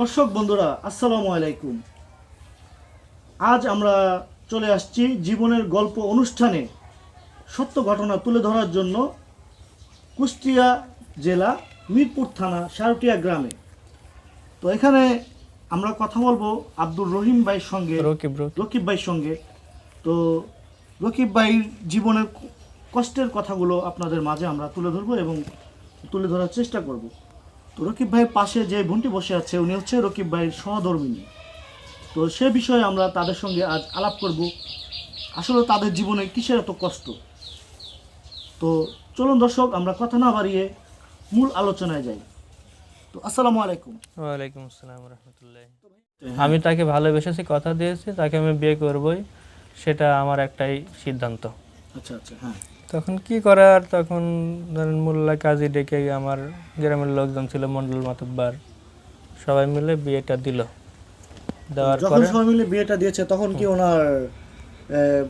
দর্শক বন্ধুরা আসসালামু আলাইকুম। আজ আমরা চলে আসছি জীবনের গল্প অনুষ্ঠানে। সত্য ঘটনা তুলে ধরার জন্য কুষ্টিয়া জেলা মিরপুর থানা সারটিয়া গ্রামে। তো এখানে আমরা কথা বলব আব্দুর রহিম ভাইয়ের সঙ্গে রকিব ভাইয়ের সঙ্গে। তো রকিব ভাইয়ের জীবনের কষ্টের কথাগুলো আপনাদের মাঝে আমরা তুলে ধরবো এবং তুলে ধরার চেষ্টা করব। তো রকিব ভাইয়ের পাশে যে বোনটি বসে আছে উনি হচ্ছে রকিব ভাইয়ের সহধর্মিনী। তো সে বিষয়ে আমরা তাদের সঙ্গে আজ আলাপ করব। আসলে তাদের জীবনে কিসের এত কষ্ট? তো চলুন দর্শক আমরা কথা না বাড়িয়ে মূল আলোচনায় যাই। তো আসসালামু আলাইকুম। ওয়ালাইকুম আসসালাম রহমতুল্লাহ। আমি তাকে ভালোবেসেছি কথা দিয়েছি তাকে আমি বিয়ে করবই সেটা আমার একটাই সিদ্ধান্ত। আচ্ছা আচ্ছা হ্যাঁ। তখন কি করার? তখন ধরেন মোল্লা কাজী ডেকে আমার গ্রামের লোকজন ছিল মন্ডল মাতব্বার। সবাই মিলে বিয়েটা দিল। দেওয়ার যখন পরে সবাই মিলে বিয়েটা দিয়েছে তখন কি ওনার আহ,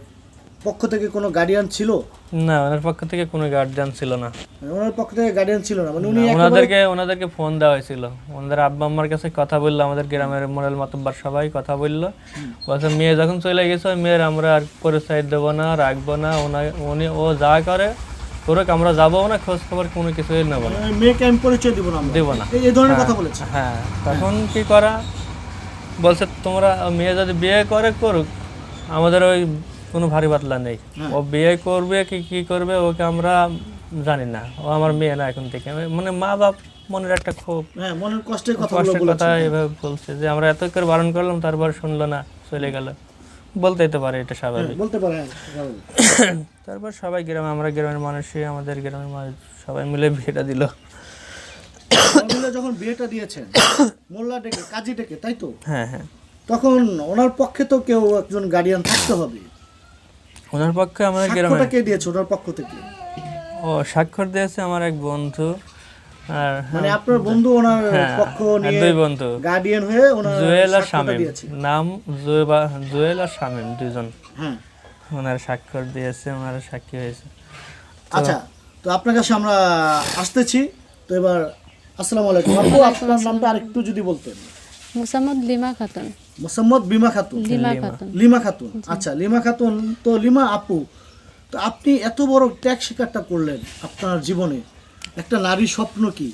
পক্ষ থেকে কোনো গার্ডিয়ান ছিল? না ওনার পক্ষ থেকে কোনো গার্জিয়ান ছিল না। ওনার পক্ষ থেকে গার্ডিয়ান ছিল না মানে উনি ওনাদেরকে ওনাদেরকে ফোন দেওয়া হয়েছিল। ওনাদের আব্বা আম্মার কাছে কথা বলল আমাদের গ্রামের মোড়াল মাতব্বার সবাই কথা বলল। বলছে মেয়ে যখন চলে গেছে মেয়ের আমরা আর পরিচয় দেবো না রাখব না ওনা- উনি ও যা করে করুক আমরা যাব না খোঁজ খবর কোনো কিছুই নেব না। মানে মেয়েকে আমি পরিচয় দিব না দেবো না। এই- এই ধরনের কথা বলেছে। হ্যাঁ তখন কি করা? বলছে তোমরা মেয়ে যদি বিয়ে করে করুক। আমাদের ওই কোনো ভারী বাতলা নেই। ও বিয়ে করবে কি কি করবে ওকে আমরা জানি না। ও আমার মেয়ে না এখন থেকে। মানে মা বাপ মনের একটা খুব হ্যাঁ মনের কষ্টের কথা কষ্টের কথা এভাবে বলছে যে আমরা এত করে বারণ করলাম তারপর শুনলো না চলে গেল। বলতেই তো পারে এটা স্বাভাবিক। বলতে পারে হ্যাঁ, তারপর সবাই গ্রামে আমরা গ্রামের মানুষই আমাদের গ্রামের মানুষ সবাই মিলে বিয়েটা দিল। যখন বিয়েটা দিয়েছেন মোল্লা ডেকে কাজী ডেকে তাই তো? হ্যাঁ হ্যাঁ। তখন ওনার পক্ষে তো কেউ একজন গার্ডিয়ান থাকতে হবে। ওনার পক্ষে আমাদের গ্রামে কে দিয়েছে? ওনার পক্ষ থেকে। ও স্বাক্ষর দিয়েছে আমার এক বন্ধু। আর মানে আপনার বন্ধু ওনার হ্যাঁ, পক্ষ নিয়ে দুই বন্ধু। গার্ডিয়ান হয়ে ওনার জুয়েল আর শামীম। নাম জুয়েবা- জুয়েল আর শামীম দুজন হ্যাঁ। ওনার স্বাক্ষর দিয়েছে ওনার সাক্ষী হয়েছে। আচ্ছা তো আপনার কাছে আমরা আসতেছি। তো এবার আসসালামু আলাইকুম। আপু আপনার নামটা আরেকটু যদি বলতেন। মোসাম্মদ লিমা খাতুন। মোসাম্মদ বিমা খাতুন? লিমা খাতুন। লিমা খাতুন। আচ্ছা লিমা খাতুন তো লিমা আপু তো আপনি এত বড় ত্যাগ স্বীকারটা করলেন আপনার জীবনে। একটা নারীর স্বপ্ন কি?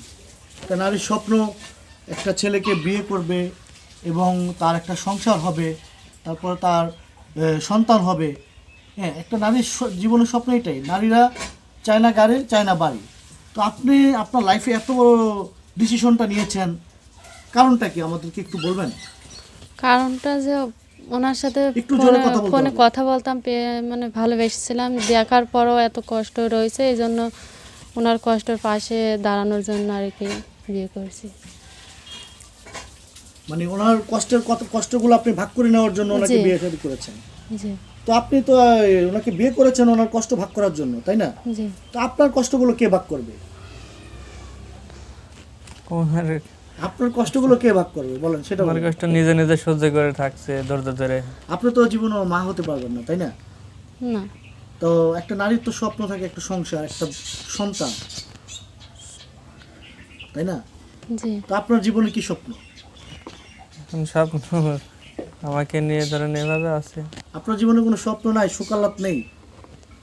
একটা নারীর স্বপ্ন একটা ছেলেকে বিয়ে করবে এবং তার একটা সংসার হবে তারপর তার সন্তান হবে। হ্যাঁ একটা নারীর জীবনের স্বপ্ন এটাই। নারীরা চায় না গাড়ি চায় না বাড়ি। তো আপনি আপনার লাইফে এত বড় ডিসিশনটা নিয়েছেন কারণটা কি? আমাদেরকে একটু বলবেন? কারণটা যে ওনার সাথে একটু ফোনে কথা বলতাম মানে ভালোবেসেছিলাম। দেখার পরও এত কষ্ট রয়েছে এই জন্য ওনার কষ্টের পাশে দাঁড়ানোর জন্য আর কি বিয়ে করছি। মানে ওনার কষ্টের কত কষ্টগুলো আপনি ভাগ করে নেওয়ার জন্য ওনাকে বিয়ে শাদী করেছেন। জি। তো আপনি তো ওনাকে বিয়ে করেছেন ওনার কষ্ট ভাগ করার জন্য তাই না? জি। তো আপনার কষ্টগুলো কে ভাগ করবে? ওনার আপনার কষ্টগুলো কে ভাগ করবে? বলেন সেটা আমার কষ্ট নিজে নিজে সহ্য করে থাকছে ধৈর্য ধরে। আপনি তো জীবনে মা হতে পারবেন না তাই না? না। তো একটা নারীর তো স্বপ্ন থাকে একটা সংসার একটা সন্তান। তাই না? জি। তো আপনার জীবনে কি স্বপ্ন? এখন স্বপ্ন আমাকে নিয়ে ধরেন এভাবে আছে। আপনার জীবনে কোনো স্বপ্ন নাই সুকালাত নেই?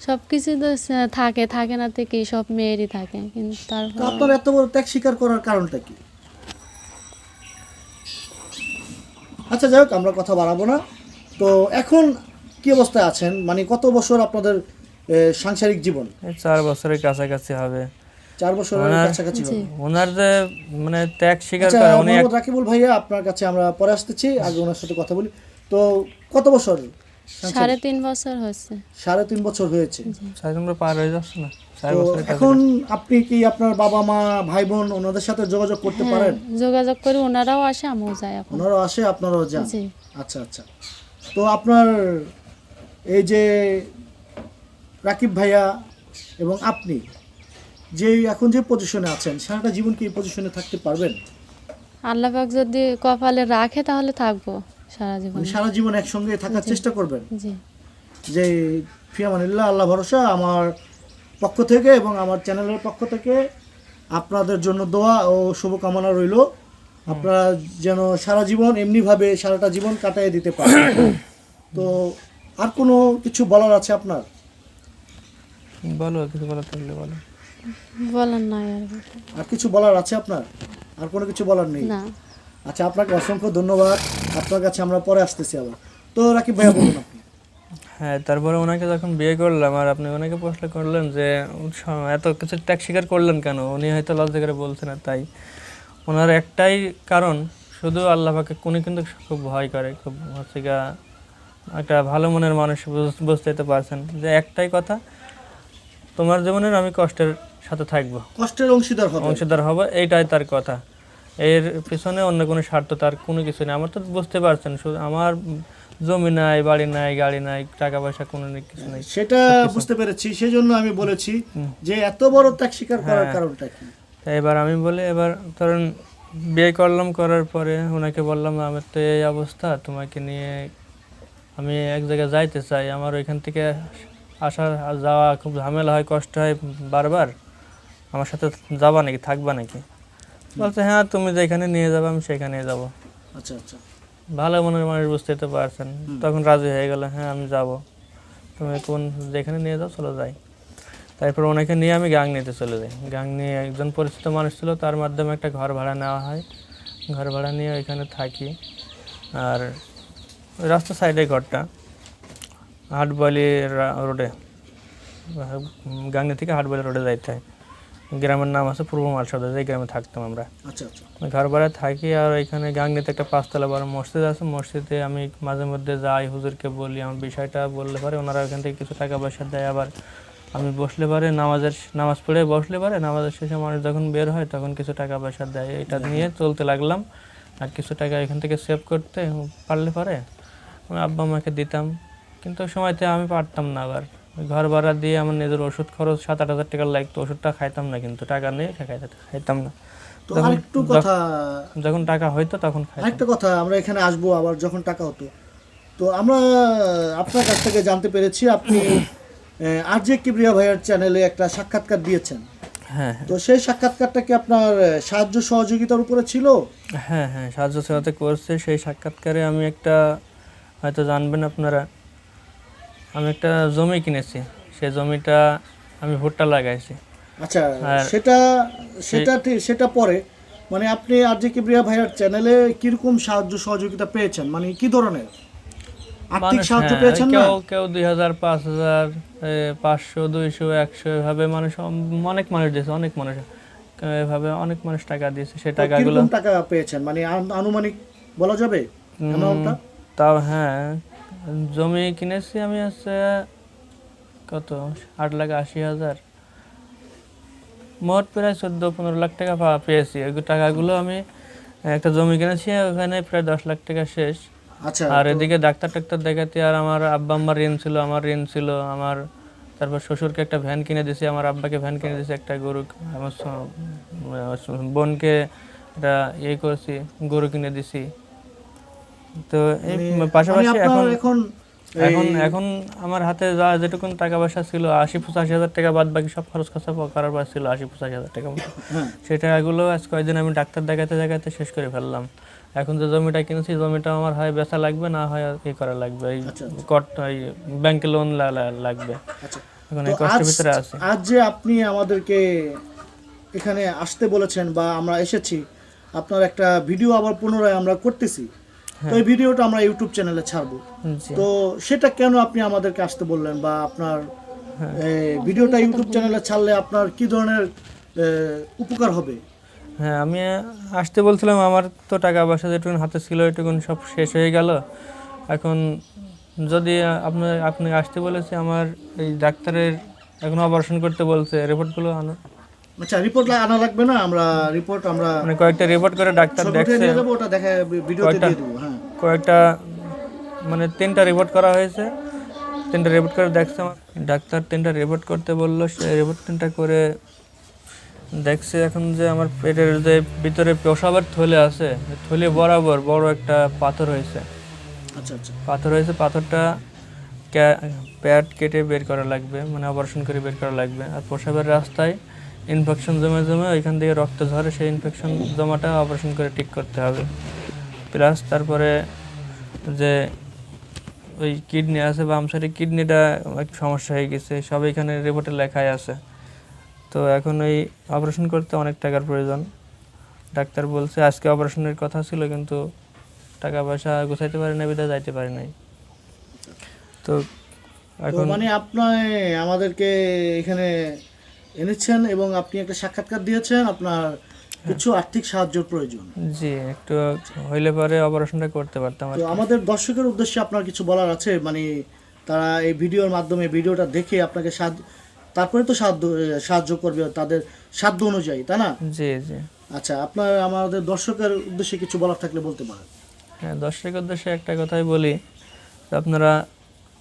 সব কিছু তো থাকে থাকে না কি সব মেয়েরই থাকে কিন্তু তারপর আপনার এত বড় ত্যাগ স্বীকার করার কারণটা কি? আচ্ছা যাই হোক আমরা কথা বাড়াবো না। তো এখন কি অবস্থায় আছেন? মানে কত বছর আপনাদের সাংসারিক জীবন? চার বছরের কাছাকাছি হবে। চার বছরের কাছাকাছি ওনার যে মানে ত্যাগ স্বীকার আচ্ছা করে উনি রাকিবুল ভাইয়া আপনার কাছে আমরা পরে আসতেছি। আগে ওনার সাথে কথা বলি। তো কত বছর? সাড়ে তিন বছর হচ্ছে সাড়ে তিন বছর হয়েছে। চার নম্বর পার হয়ে যাচ্ছে না? এখন আপনি কি আপনার বাবা মা ভাই বোন ওনাদের সাথে যোগাযোগ করতে হ্যাঁ পারেন? যোগাযোগ করি ওনারাও আসে আমিও যাই এখন। ওনারাও আসে আপনারাও যান? আচ্ছা আচ্ছা। তো আপনার এই যে রাকিব ভাইয়া এবং আপনি যে এখন যে পজিশনে আছেন সারাটা জীবন কি এই পজিশনে থাকতে পারবেন? আল্লাহ পাক যদি কপালে রাখে তাহলে থাকব সারা জীবন। মানে সারা জীবন একসঙ্গে থাকার চেষ্টা করবেন? জি। যে ফিয়ামানিল্লাহ আল্লাহ ভরসা আমার পক্ষ থেকে এবং আমার চ্যানেলের পক্ষ থেকে আপনাদের জন্য দোয়া ও শুভকামনা রইল। আপনারা যেন সারা জীবন এমনিভাবে সারাটা জীবন কাটাই দিতে পারেন। তো আর কোনো কিছু বলার আছে আপনার? বলো কিছু বলার থাকলে বলো। বলার নাই আর কিছু। বলার আছে আপনার? আর কোনো কিছু বলার নেই? আচ্ছা আপনাকে অসংখ্য ধন্যবাদ। আপনার কাছে আমরা পরে আসতেছি আবার। তো রাকিব ভাইয়া বলুন আপনি। হ্যাঁ তারপরে ওনাকে যখন বিয়ে করলাম আর আপনি ওনাকে প্রশ্ন করলেন যে এত কিছু ত্যাগ স্বীকার করলেন কেন? উনি হয়তো লজ্জা করে বলছে না তাই। ওনার একটাই কারণ শুধু আল্লাহ পাকে উনি কিন্তু খুব ভয় করে খুব হচ্ছে গা একটা ভালো মনের মানুষ বুঝ- বুঝতে তো পারছেন। যে একটাই কথা তোমার জীবনের আমি কষ্টের সাথে থাকব। কষ্টের অংশীদার হবে। অংশীদার হব এইটাই তার কথা। এর পিছনে অন্য কোনো স্বার্থ তার কোনো কিছু নেই। আমার তো বুঝতে পারছেন শুধু আমার জমি নাই বাড়ি নাই গাড়ি নাই টাকা পয়সা কোনো কিছু নেই। সেটা বুঝতে পেরেছি সেজন্য আমি বলেছি যে এত বড় ত্যাগ স্বীকার করার হ্যাঁ। কারণটা কি? তাই এবার আমি বলি এবার ধরেন বিয়ে করলাম করার পরে ওনাকে বললাম আমার তো এই অবস্থা তোমাকে নিয়ে আমি এক জায়গায় যাইতে চাই। আমার ওইখান থেকে আসা যাওয়া খুব ঝামেলা হয় কষ্ট হয় বারবার। আমার সাথে যাবা নাকি থাকবা নাকি? বলছে হ্যাঁ তুমি যেখানে নিয়ে যাবে আমি সেখানে যাব। আচ্ছা আচ্ছা। ভালো মনের মানুষ বুঝতে তো পারছেন তখন রাজি হয়ে গেল হ্যাঁ আমি যাব। তুমি কোন যেখানে নিয়ে যাও চলো যাই। তারপর ওনাকে নিয়ে আমি গাং নিতে চলে যাই। গাং নিয়ে একজন পরিচিত মানুষ ছিল তার মাধ্যমে একটা ঘর ভাড়া নেওয়া হয়। ঘর ভাড়া নিয়ে ওইখানে থাকি। আর ওই রাস্তার সাইডে ঘরটা হাটবালি রোডে গাংনি থেকে হাটবালি রোডে যাইতে হয়। গ্রামের নাম আছে পূর্ব মালসাদা যে গ্রামে থাকতাম আমরা। আচ্ছা আচ্ছা। ঘর ভাড়া থাকি আর এখানে গাংনিতে একটা পাঁচতলা বড় মসজিদ আছে। মসজিদে আমি মাঝে মধ্যে যাই হুজুরকে বলি আমার বিষয়টা বললে পারে ওনারা ওখান থেকে কিছু টাকা পয়সা দেয়। আবার আমি বসলে পারে নামাজের নামাজ পড়ে বসলে পারে নামাজের শেষে মানুষ যখন বের হয় তখন কিছু টাকা পয়সা দেয়। এটা নিয়ে চলতে লাগলাম। আর কিছু টাকা এখান থেকে সেভ করতে পারলে পারে। আমি আব্বা মাকে দিতাম। কিন্তু সময়তে আমি পারতাম না আবার। ঘর ভাড়া দিয়ে আমার নিজের ওষুধ খরচ সাত আট হাজার টাকা লাগতো ওষুধটা খাইতাম না কিন্তু টাকা নেই খাইতাম না। তো আরেকটু কথা যখন টাকা হইতো তখন আরেকটা কথা আমরা এখানে আসব আবার যখন টাকা হতো। তো আমরা আপনার কাছ থেকে জানতে পেরেছি আপনি আর জে কিবরিয়া ভাইয়ের চ্যানেলে একটা সাক্ষাৎকার দিয়েছেন। হ্যাঁ তো সেই সাক্ষাৎকারটা কি আপনার সাহায্য সহযোগিতার উপরে ছিল? হ্যাঁ হ্যাঁ সাহায্য সহায়তা করছে। সেই সাক্ষাৎকারে আমি একটা হয়তো জানবেন আপনারা আমি একটা জমি কিনেছি। সে জমিটা আমি ভুট্টা লাগাইছি। আচ্ছা সেটা সেটা সেটা পরে মানে আপনি আর জে কিবরিয়া ভাইয়ের চ্যানেলে কীরকম সাহায্য সহযোগিতা পেয়েছেন? মানে কি ধরনের? আর্থিক সাহায্য হ্যাঁ, পেয়েছেন না? কেউ কেউ দুই হাজার পাঁচ হাজার এ, পাঁচশো দুইশো একশো এভাবে মানুষ অনেক মানুষ দিয়েছে অনেক মানুষ। এভাবে অনেক মানুষ টাকা দিয়েছে সেই টাকাগুলো কীরকম টাকা পেয়েছেন? মানে আনুমানিক বলা যাবে? অ্যামাউন্টটা? তাও হ্যাঁ জমি কিনেছি আমি হচ্ছে কত? আট লাখ আশি হাজার। মোট প্রায় চোদ্দ পনেরো লাখ টাকা পেয়েছি। ওই টাকাগুলো আমি একটা জমি কিনেছি ওখানে প্রায় দশ লাখ টাকা শেষ। আচ্ছা আর এদিকে ডাক্তার টাক্তার দেখাতে আর আমার আব্বা আম্মার ঋণ ছিল আমার ঋণ ছিল আমার তারপর শ্বশুরকে একটা ভ্যান কিনে দিয়েছি আমার আব্বাকে ভ্যান কিনে দিয়েছি একটা গরু আমার বোনকে একটা ইয়ে করেছি গরু কিনে দিছি তো এই মানে পাশাপাশি এখন এখন এখন এখন আমার হাতে যা যেটুকুন টাকা পয়সা ছিল আশি পঁচাশি হাজার টাকা বাদ বাকি সব খরচ খরচা করার পর ছিল আশি পঁচাশি হাজার টাকা মতো। হ্যাঁ। সেই টাকাগুলো আজ কয়েকদিন আমি ডাক্তার দেখাতে দেখাতে শেষ করে ফেললাম। এখন যে জমিটা কিনেছি জমিটা আমার হয় বেচা লাগবে না হয় ই করা লাগবে। এই আচ্ছা, কট এই ব্যাংকে লোন লাগবে। আচ্ছা। এখন এই কষ্টের ভিতরে আছে। আজ যে আপনি আমাদেরকে এখানে আসতে বলেছেন বা আমরা এসেছি আপনার একটা ভিডিও আবার পুনরায় আমরা করতেছি। তো এই ভিডিওটা আমরা ইউটিউব চ্যানেলে ছাড়বো। তো সেটা কেন আপনি আমাদেরকে আসতে বললেন বা আপনার হ্যাঁ। ভিডিওটা ইউটিউব চ্যানেলে ছাড়লে আপনার কি ধরনের উপকার হবে? হ্যাঁ আমি আসতে বলছিলাম আমার তো টাকা পয়সা যেটুকুন হাতে ছিল এটুকুন সব শেষ হয়ে গেল। এখন যদি আপনার আপনি আসতে বলেছে আমার এই ডাক্তারের এখন অপারেশন করতে বলছে রিপোর্টগুলো আনো। আচ্ছা রিপোর্ট আনা লাগবে না? আমরা রিপোর্ট আমরা মানে কয়েকটা রিপোর্ট করে ডাক্তার দেখছে। ওটা দেখে ভিডিওতে দিয়ে দেবো। হ্যাঁ কয়েকটা মানে তিনটা রিপোর্ট করা হয়েছে। তিনটা রিপোর্ট করে দেখছে আমার ডাক্তার তিনটা রিপোর্ট করতে বলল সে রিপোর্ট তিনটা করে দেখছে এখন যে আমার পেটের যে ভিতরে পেশাবের থলে আছে থলে বরাবর বড় একটা পাথর হয়েছে। আচ্ছা আচ্ছা। পাথর হয়েছে পাথরটা ক্যা- প্যাট কেটে বের করা লাগবে মানে অপারেশন করে বের করা লাগবে। আর প্রসাবের রাস্তায় ইনফেকশন জমে জমে ওইখান থেকে রক্ত ঝরে সেই ইনফেকশন জমাটা অপারেশন করে ঠিক করতে হবে। প্লাস তারপরে যে ওই কিডনি আছে বাম সাইডে কিডনিটা একটু সমস্যা হয়ে গেছে। সব এখানে রিপোর্টে লেখাই আছে। তো এখন ওই অপারেশন করতে অনেক টাকার প্রয়োজন। ডাক্তার বলছে আজকে অপারেশনের কথা ছিল কিন্তু টাকা পয়সা গোছাইতে পারে না বিধায় যাইতে পারে নাই। তো তো এখন মানে আপনার আমাদেরকে এখানে এনেছেন এবং আপনি একটা সাক্ষাৎকার দিয়েছেন আপনার কিছু আর্থিক সাহায্যের প্রয়োজন। জি একটু হইলে পরে অপারেশনটা করতে পারতাম তো আমাদের দর্শকের উদ্দেশ্যে আপনার কিছু বলার আছে? মানে তারা এই ভিডিওর মাধ্যমে ভিডিওটা দেখে আপনাকে সাহায্য তারপরে তো সাহায্য সাহায্য করবে তাদের সাধ্য অনুযায়ী তাই না? জি জি। আচ্ছা আপনার আমাদের দর্শকের উদ্দেশ্যে কিছু বলার থাকলে বলতে পারেন। হ্যাঁ দর্শকের উদ্দেশ্যে একটা কথাই বলি আপনারা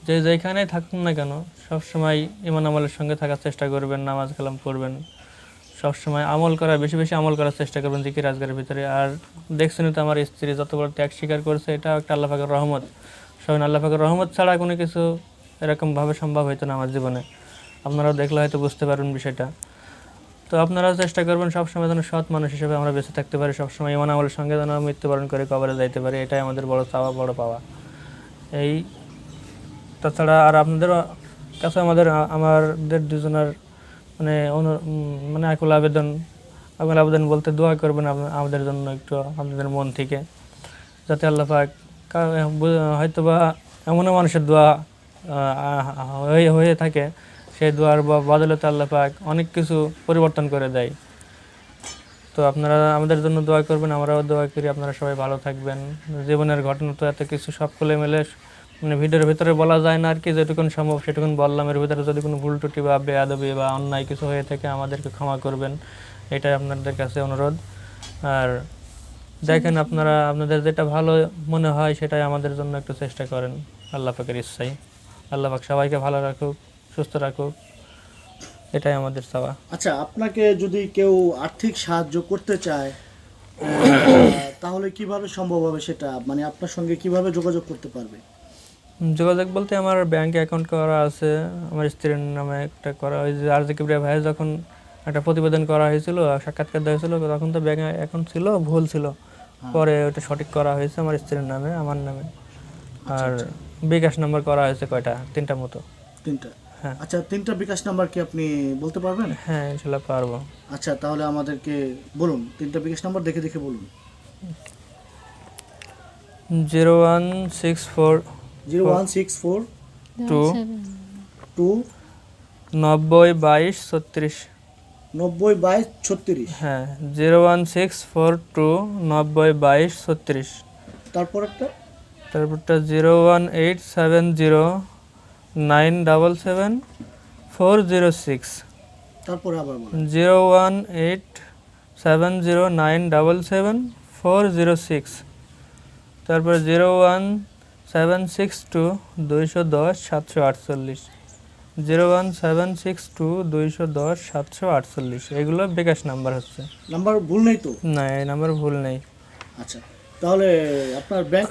যে যেখানেই থাকুন না কেন সবসময় ইমান আমলের সঙ্গে থাকার চেষ্টা করবেন নামাজ কালাম করবেন সবসময় আমল করা, বেশি বেশি আমল করার চেষ্টা করবেন জিকির রাজগারের ভিতরে। আর দেখছেন তো আমার স্ত্রী যত বড় ত্যাগ স্বীকার করেছে এটা একটা আল্লাহ পাকের রহমত। সবাই আল্লাহ পাকের রহমত ছাড়া কোনো কিছু এরকমভাবে সম্ভব হইতো না আমার জীবনে। আপনারাও দেখলে হয়তো বুঝতে পারবেন বিষয়টা। তো আপনারাও চেষ্টা করবেন সবসময় যেন সৎ মানুষ হিসেবে আমরা বেঁচে থাকতে পারি, সবসময় ইমান আমলের সঙ্গে যেন মৃত্যুবরণ করে কবরে যাইতে পারি, এটাই আমাদের বড় চাওয়া, বড় পাওয়া। এই, তাছাড়া আর আপনাদের কাছে আমাদের আমাদের দুজনের মানে মানে আকুল আবেদন আকুল আবেদন বলতে দোয়া করবেন আমাদের জন্য একটু আপনাদের মন থেকে, যাতে আল্লাহ পাক হয়তো বা এমনও মানুষের দোয়া হয়ে হয়ে থাকে, সেই দোয়ার ব- বদলতে আল্লাহ পাক অনেক কিছু পরিবর্তন করে দেয়। তো আপনারা আমাদের জন্য দোয়া করবেন, আমরাও দোয়া করি, আপনারা সবাই ভালো থাকবেন। জীবনের ঘটনা তো এত কিছু সব খুলে মেলে মানে ভিডিওর ভিতরে বলা যায় না আর কি যেটুকুন সম্ভব সেটুকুন বললাম। এর ভিতরে যদি কোনো ভুল টুটি বা বেয়াদবি বা অন্যায় কিছু হয়ে থাকে আমাদেরকে ক্ষমা করবেন। এটাই আপনাদের কাছে অনুরোধ। আর দেখেন আপনারা আপনাদের যেটা ভালো মনে হয় সেটাই আমাদের জন্য একটু চেষ্টা করেন। আল্লাহ পাকের ইচ্ছাই আল্লাহ পাক সবাইকে ভালো রাখুক সুস্থ রাখুক। এটাই আমাদের চাওয়া। আচ্ছা আপনাকে যদি কেউ আর্থিক সাহায্য করতে চায় তাহলে কীভাবে সম্ভব হবে সেটা? মানে আপনার সঙ্গে কীভাবে যোগাযোগ করতে পারবে? যোগাযোগ বলতে আমার ব্যাংক অ্যাকাউন্ট করা আছে আমার স্ত্রীর নামে একটা করা হয়েছে। আর জি কিবরিয়া ভাইয়ের যখন একটা প্রতিবেদন করা হয়েছিল সাক্ষাৎকার দেওয়া হয়েছিল তখন তো ব্যাংক অ্যাকাউন্ট ছিল ভুল ছিল। পরে ওটা সঠিক করা হয়েছে আমার স্ত্রীর নামে আমার নামে। আর বিকাশ নাম্বার করা হয়েছে কয়টা? তিনটা মতো। তিনটা। হ্যাঁ। আচ্ছা তিনটা বিকাশ নাম্বার কি আপনি বলতে পারবেন? হ্যাঁ ইনশাল্লাহ পারব। আচ্ছা তাহলে আমাদেরকে বলুন তিনটা বিকাশ নাম্বার দেখে দেখে বলুন। Zero one six four zero one six four two two নব্বই বাইশ ছত্রিশ। নব্বই বাইশ ছত্রিশ। হ্যাঁ zero one six four two নব্বই বাইশ ছত্রিশ। তারপর একটা তারপরটা zero one eight seven zero nine double seven four zero six. তারপরে আবার zero one eight seven zero nine double seven four zero six. তারপর zero one seven six two দুইশো দশ সাতশো আটচল্লিশ। Zero one seven six two দুইশো দশ সাতশো আটচল্লিশ। এগুলো বিকাশ নাম্বার হচ্ছে। নাম্বার ভুল নেই তো? না এই নাম্বার ভুল নেই। আচ্ছা তাহলে আপনার ব্যাংক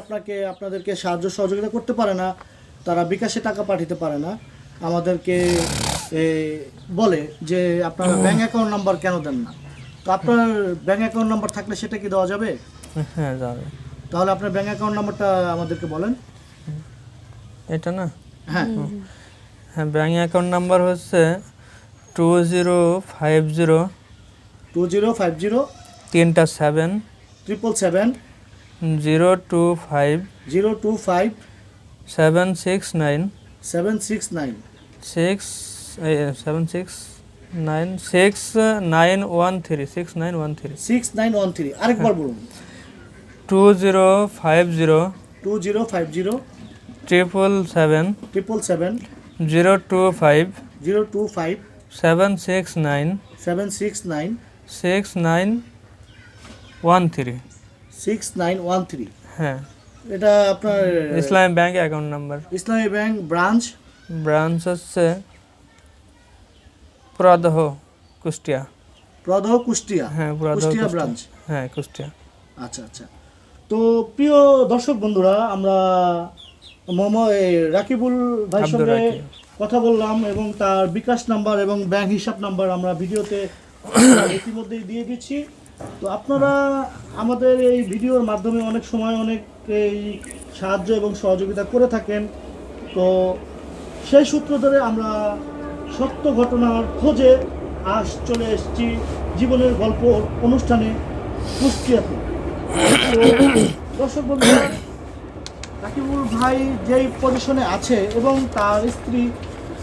আপনাকে আপনাদেরকে সাহায্য সহযোগিতা করতে পারে না তারা বিকাশে টাকা পাঠাতে পারে না। আমাদেরকে বলে যে আপনার ব্যাংক অ্যাকাউন্ট নাম্বার কেন দেন না? তো আপনার ব্যাংক অ্যাকাউন্ট নাম্বার থাকলে সেটা কি দেওয়া যাবে? হ্যাঁ যাবে। তাহলে আপনার ব্যাংক অ্যাকাউন্ট নাম্বারটা আমাদেরকে বলেন। এটা না? হ্যাঁ। হ্যাঁ ব্যাঙ্ক অ্যাকাউন্ট নাম্বার হচ্ছে two zero five zero two zero five zero তিনটা seven triple seven zero two five zero two five seven six nine seven six nine six seven six nine six nine one three six nine one three six nine one three আরেকবার বলুন। Two zero five zero two zero five zero triple seven triple seven zero two five zero two five seven six nine seven six nine six nine one three six nine one three হ্যাঁ। এটা আপনার Islami bank account number Islami bank branch branch হচ্ছে পুরাদহ কুষ্টিয়া। প্রদহ কুষ্টিয়া। হ্যাঁ Poradah Kushtia. Branch হ্যাঁ কুষ্টিয়া। আচ্ছা আচ্ছা। তো প্রিয় দর্শক বন্ধুরা আমরা এই রাকিবুল ভাইয়ের সঙ্গে কথা বললাম এবং তার বিকাশ নাম্বার এবং ব্যাংক হিসাব নাম্বার আমরা ভিডিওতে ইতিমধ্যেই দিয়ে দিচ্ছি তো আপনারা আমাদের এই ভিডিওর মাধ্যমে অনেক সময় অনেক এই সাহায্য এবং সহযোগিতা করে থাকেন। তো সেই সূত্র ধরে আমরা সত্য ঘটনার খোঁজে আজ চলে এসেছি। জীবনের গল্প অনুষ্ঠানে কুষ্টিয়াতে। দর্শক বন্ধুরা, রাকিবুল ভাই যেই পজিশনে আছে এবং তার স্ত্রী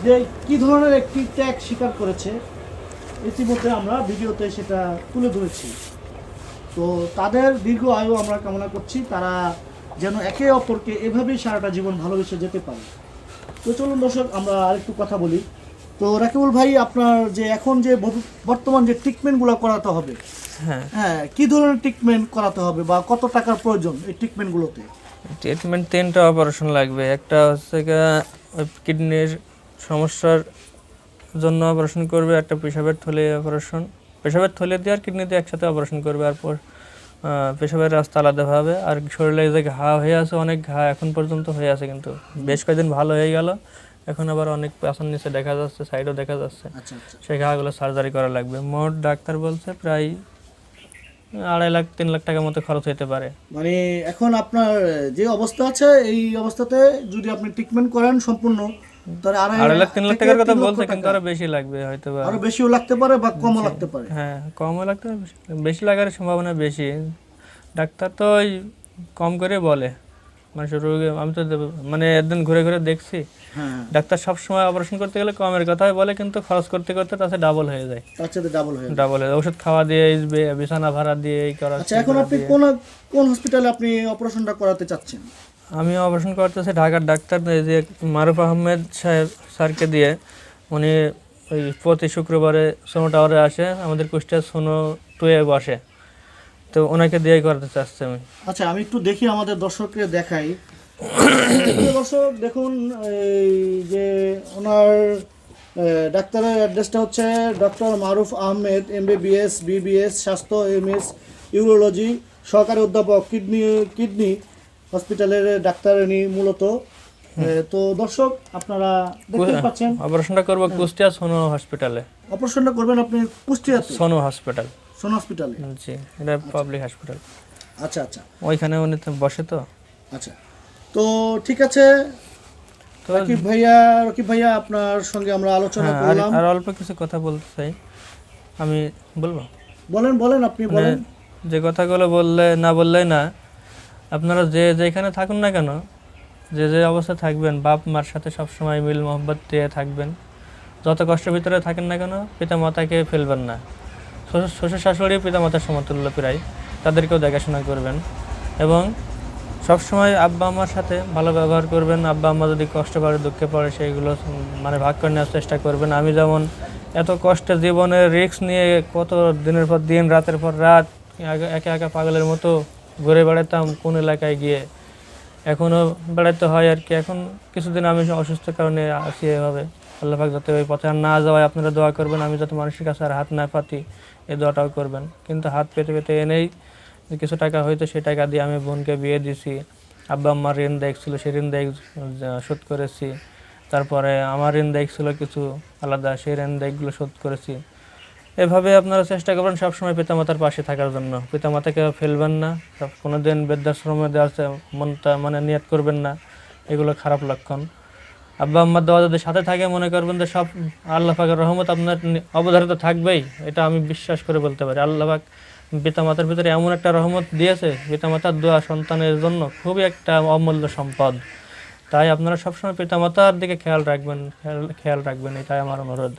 যে কি ধরনের একটি ত্যাগ স্বীকার করেছে, ইতিমধ্যে আমরা ভিডিওতে সেটা তুলে ধরেছি। তো তাদের দীর্ঘ আয়ু আমরা কামনা করছি, তারা যেন একে অপরকে এভাবেই সারাটা জীবন ভালোবেসে যেতে পারে। তো চলুন দর্শক, আমরা আরেকটু কথা বলি। তো রাকিবুল ভাই, আপনার যে এখন যে বর্তমান যে ট্রিটমেন্টগুলো করাতে হবে হ্যাঁ। হ্যাঁ কি ধরনের ট্রিটমেন্ট করাতে হবে বা কত টাকার প্রয়োজন এই ট্রিটমেন্টগুলোতে ট্রিটমেন্ট তিনটা অপারেশন লাগবে। একটা হচ্ছে কিডনির সমস্যার জন্য অপারেশন করবে একটা পেশাবের থলে অপারেশন পেশাবের থলে দিয়ে আর কিডনিতে একসাথে অপারেশন করবে। আর পর পেশাবের রাস্তা আলাদাভাবে আর শরীরে যে ঘা হয়ে আছে অনেক ঘা এখন পর্যন্ত হয়ে আছে কিন্তু। বেশ কয়েকদিন ভালো হয়ে গেল। এখন আবার অনেক পাশার নিচে দেখা যাচ্ছে সাইডও দেখা যাচ্ছে। আচ্ছা আচ্ছা। সেই ঘাগুলো সার্জারি করা লাগবে। মোট ডাক্তার বলছে প্রায় আড়াই লাখ তিন লাখ টাকার মতো খরচ হতে পারে। মানে এখন আপনার যে অবস্থা আছে এই অবস্থাতে যদি আপনি ট্রিটমেন্ট করেন সম্পূর্ণ তাহলে আড়াই লাখ তিন লাখ টাকার কথা বলছে কিন্তু আরও বেশি লাগবে হয়তো বা আরও বেশিও লাগতে পারে বা কমও লাগতে পারে। হ্যাঁ কমও লাগতে পারে, বেশি- বেশি লাগার সম্ভাবনা বেশি। ডাক্তার তো ওই কম করে বলে। মানুষের রোগে আমি তো মানে একদিন ঘুরে ঘুরে দেখছি। হ্যাঁ ডাক্তার সব সময় অপারেশন করতে গেলে কমের কথাই বলে কিন্তু খরচ করতে করতে তাতে ডাবল হয়ে যায়। তার ডাবল হয়ে ডাবল হয়ে ওষুধ খাওয়া দিয়ে বিছানা ভাড়া দিয়ে এই করা। আচ্ছা এখন আপনি কোন কোন হসপিটালে আপনি অপারেশনটা করাতে চাচ্ছেন? আমি অপারেশন করতেছি ঢাকার ডাক্তার যে মারুফ আহমেদ সাহেব স্যারকে দিয়ে। উনি ওই প্রতি শুক্রবারে সোনো টাওয়ারে আসে আমাদের কুষ্টিয়া সোনো টুয়ে বসে। তো ওনাকে দিয়ে করাতে চাচ্ছি আমি। আচ্ছা আমি একটু দেখি আমাদের দর্শককে দেখাই। দর্শক দেখুন এই যে ওনার ডাক্তারের অ্যাড্রেসটা হচ্ছে doctor Maruf Ahmed MBBS BBS স্বাস্থ্য এমএস ইউরোলজি সহকারী অধ্যাপক কিডনি কিডনি হসপিটালের ডাক্তার ইনি মূলত। তো দর্শক আপনারা দেখতে পাচ্ছেন। অপারেশনটা করব কুষ্টিয়া সোনো হসপিটালে। অপারেশনটা করবেন আপনি কুষ্টিয়াতে? সোনো হসপিটাল। সোন হসপিটালে জি এটা পাবলিক আচ্ছা আচ্ছা। ওইখানে উনি তো বসে তো। আচ্ছা। তো ঠিক আছে রকিব ভাইয়া রকিব ভাইয়া আপনার সঙ্গে আমরা আলোচনা হ্যাঁ, করলাম। আর অল্প কিছু কথা বলতে চাই। আমি বলব? বলেন বলেন আপনি মানে বলেন। যে কথাগুলো বললে না বললেই না আপনারা যে যেখানে থাকুন না কেন যে যে অবস্থায় থাকবেন বাপ মার সাথে সবসময় মিল মোহব্বত দিয়ে থাকবেন। যত কষ্টের ভিতরে থাকেন না কেন পিতা মাতাকে ফেলবেন না। শ্বশুর শাশুড়ি পিতা মাতার সমতুল্য প্রায়। তাদেরকেও দেখাশোনা করবেন। এবং সবসময় আব্বা আম্মার সাথে ভালো ব্যবহার করবেন। আব্বা আম্মা যদি কষ্ট করে দুঃখে পড়ে, সেইগুলো মানে ভাগ করে নেওয়ার চেষ্টা করবেন। আমি যেমন এত কষ্টে জীবনের রিস্ক নিয়ে কত দিনের পর দিন, রাতের পর রাত, একা- একা একা পাগলের মতো ঘুরে বেড়াতাম কোন এলাকায় গিয়ে। এখনও বেড়াতে হয় আর কি। এখন কিছুদিন আমি অসুস্থ কারণে আছি এভাবে। আল্লাহাক যাতে ওই পথে আর না যাওয়ায় আপনারা দোয়া করবেন। আমি যাতে মানুষের কাছে আর হাত না পাতি। এই দোয়াটাও করবেন। কিন্তু হাত পেতে পেতে এনেই কিছু টাকা হয়তো সেই টাকা দিয়ে আমি বোনকে বিয়ে দিছি। আব্বা আম্মার ঋণ দেখছিল সেই ঋণ দেখ শোধ করেছি। তারপরে আমার ঋণ দেখছিল কিছু আলাদা, সেই ঋণ দেখগুলো শোধ করেছি। এভাবে আপনারা চেষ্টা করবেন সবসময় পিতামাতার পাশে থাকার জন্য। পিতামাতাকে ফেলবেন না কোনো দিন বৃদ্ধাশ্রমে দেওয়ার চে- মনটা মানে নিয়ত করবেন না। এগুলো খারাপ লক্ষণ। আব্বা আম্মার দেওয়া যদি সাথে থাকে, মনে করবেন যে সব আল্লাহ পাকের রহমত আপনার অবধারিত থাকবেই। এটা আমি বিশ্বাস করে বলতে পারি। আল্লাহ পাক পিতামাতার ভিতরে এমন একটা রহমত দিয়েছে, পিতামাতার দোয়া সন্তানের জন্য খুবই একটা অমূল্য সম্পদ। তাই আপনারা সবসময় পিতামাতার দিকে খেয়াল রাখবেন খেয়াল রাখবেন, এটাই আমার অনুরোধ।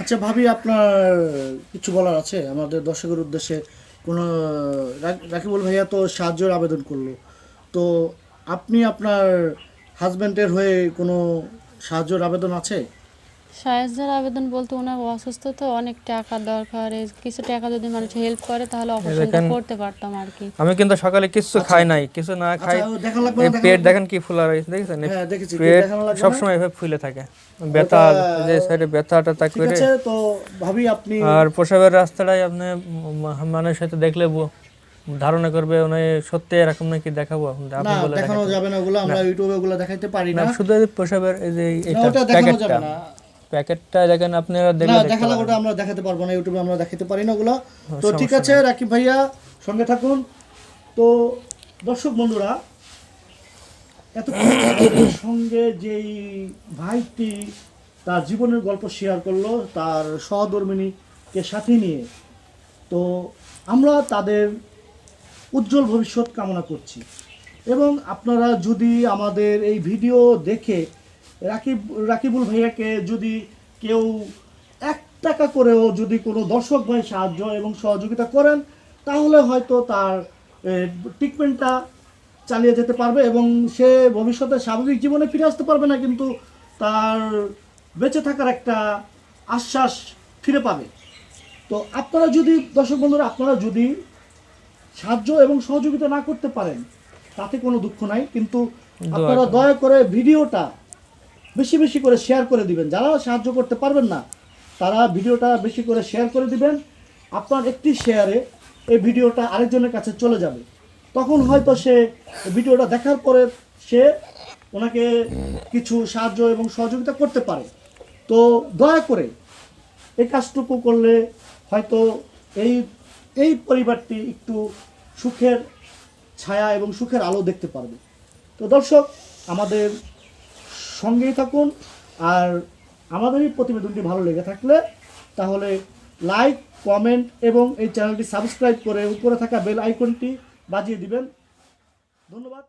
আচ্ছা ভাবি, আপনার কিছু বলার আছে? আমাদের দর্শকের উদ্দেশ্যে কোনো রাকিবুল ভাইয়া তো সাহায্যের আবেদন করল। তো আপনি আপনার হাজব্যান্ডের হয়ে কোনো সাহায্যের আবেদন আছে? সাহায্যের আবেদন বলতে ওনার অসুস্থ তো অনেক টাকা দরকার কিছু টাকা যদি মানুষ হেল্প করে তাহলে অপারেশনটা করতে পারতাম আর কি। আমি কিন্তু সকালে কিচ্ছু খাই নাই কিছু না খাই। আচ্ছা না পেট দেখেন কি ফুলা রয়েছে দেখেছেন? হ্যাঁ দেখেছি পেট না? সবসময় এভাবে ফুলে থাকে। ব্যথা যে সাইডে ব্যথাটা তা ঠিক করে। আছে তো ভাবি আপনি আর প্রসাবের রাস্তাটাই আপনি মানুষ সাথে দেখলে ধারণা করবে উনি সত্যি এরকম নাকি দেখাবো? না আপনি বলে দেখানো যাবে না ওগুলো আমরা ইউটিউবে ওগুলো দেখাইতে পারি না শুধু প্রসাবের এই যে এটা দেখানো যাবে প্যাকেটটা। না। প্যাকেটটা দেখেন আপনারা না দেখলে দেখালে ওটা আমরা দেখাতে পারব না ইউটিউবে আমরা দেখাতে পারি না ওগুলো। তো ঠিক আছে রাকিব ভাইয়া সঙ্গে থাকুন। তো দর্শক বন্ধুরা এত সঙ্গে যেই ভাইটি তার জীবনের গল্প শেয়ার করল তার সহধর্মিনীকে সাথে নিয়ে। তো আমরা তাদের উজ্জ্বল ভবিষ্যৎ কামনা করছি। এবং আপনারা যদি আমাদের এই ভিডিও দেখে রাকিব, রাকিবুল ভাইয়াকে যদি কেউ এক টাকা করেও যদি কোনো দর্শক ভাই সাহায্য এবং সহযোগিতা করেন, তাহলে হয়তো তার ট্রিটমেন্টটা চালিয়ে যেতে পারবে এবং সে ভবিষ্যতে স্বাভাবিক জীবনে ফিরে আসতে পারবে না, কিন্তু তার বেঁচে থাকার একটা আশ্বাস ফিরে পাবে। তো আপনারা যদি, দর্শক বন্ধুরা, আপনারা যদি সাহায্য এবং সহযোগিতা না করতে পারেন তাতে কোনো দুঃখ নাই। কিন্তু আপনারা দয়া করে ভিডিওটা বেশি বেশি করে শেয়ার করে দিবেন। যারা সাহায্য করতে পারবেন না তারা ভিডিওটা বেশি করে শেয়ার করে দিবেন। আপনার একটি শেয়ারে এই ভিডিওটা আরেকজনের কাছে চলে যাবে। তখন হয়তো সে ভিডিওটা দেখার পরে সে ওনাকে কিছু সাহায্য এবং সহযোগিতা করতে পারে। তো দয়া করে এই কাজটুকু করলে হয়তো এই এই পরিবারটি একটু সুখের ছায়া এবং সুখের আলো দেখতে পারবে। তো দর্শক, আমাদের সঙ্গেই থাকুন আর আমাদের এই প্রতিবেদনটি ভালো লেগে থাকলে তাহলে লাইক, কমেন্ট এবং এই চ্যানেলটি সাবস্ক্রাইব করে উপরে থাকা বেল আইকনটি বাজিয়ে দিবেন। ধন্যবাদ।